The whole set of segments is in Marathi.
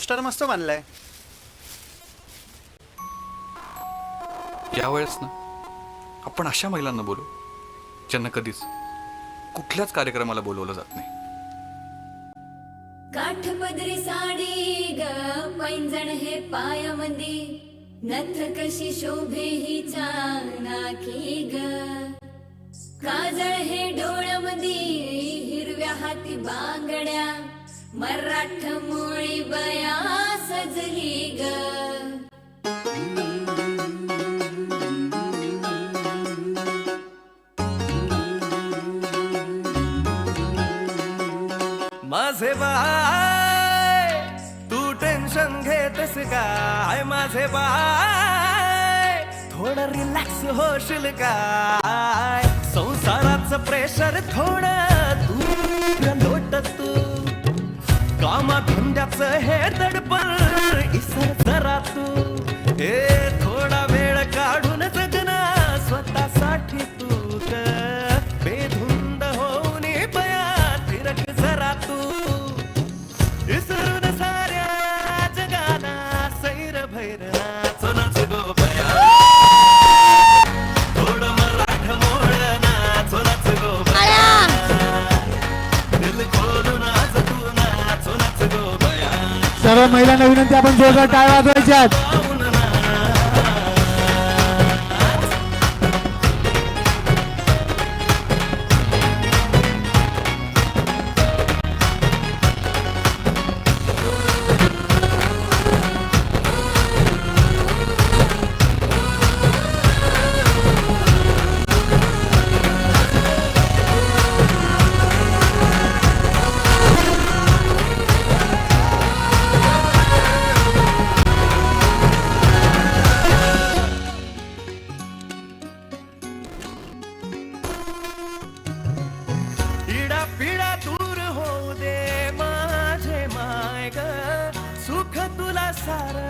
पोस्टर मस्त बनलाय. यावेळेस ना आपण अशा महिलांना बोलू ज्यांना कधीच कुठल्याच कार्यक्रमाला बोलवलं जात नाही. काठपदरी साडी ग पैंजण हे पायामंदी नथ कशी शोभे ही चांगना की ग? काजळ हे डोळ्यामध्ये हिरव्या हाती बांगड्या मराठमोळी बया सजली ग. माझे बाय तू टेन्शन घेतस काय? माझे बाय थोडं रिलॅक्स होशील काय? संसाराचं प्रेशर थोडं ஆமா துண்டச்ச ஹே தடுப்பன் सर्व महिलांना विनंती आपण जोरदार टाळ्या वाजवायच्या i don't tighter.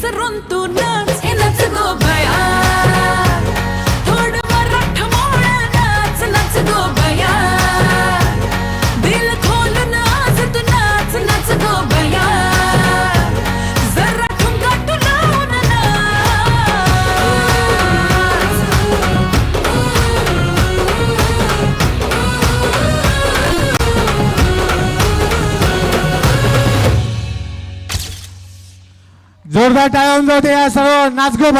cerró en tu nombre. जोरदार टाळ्या होऊन जाते या सर्व नाचगो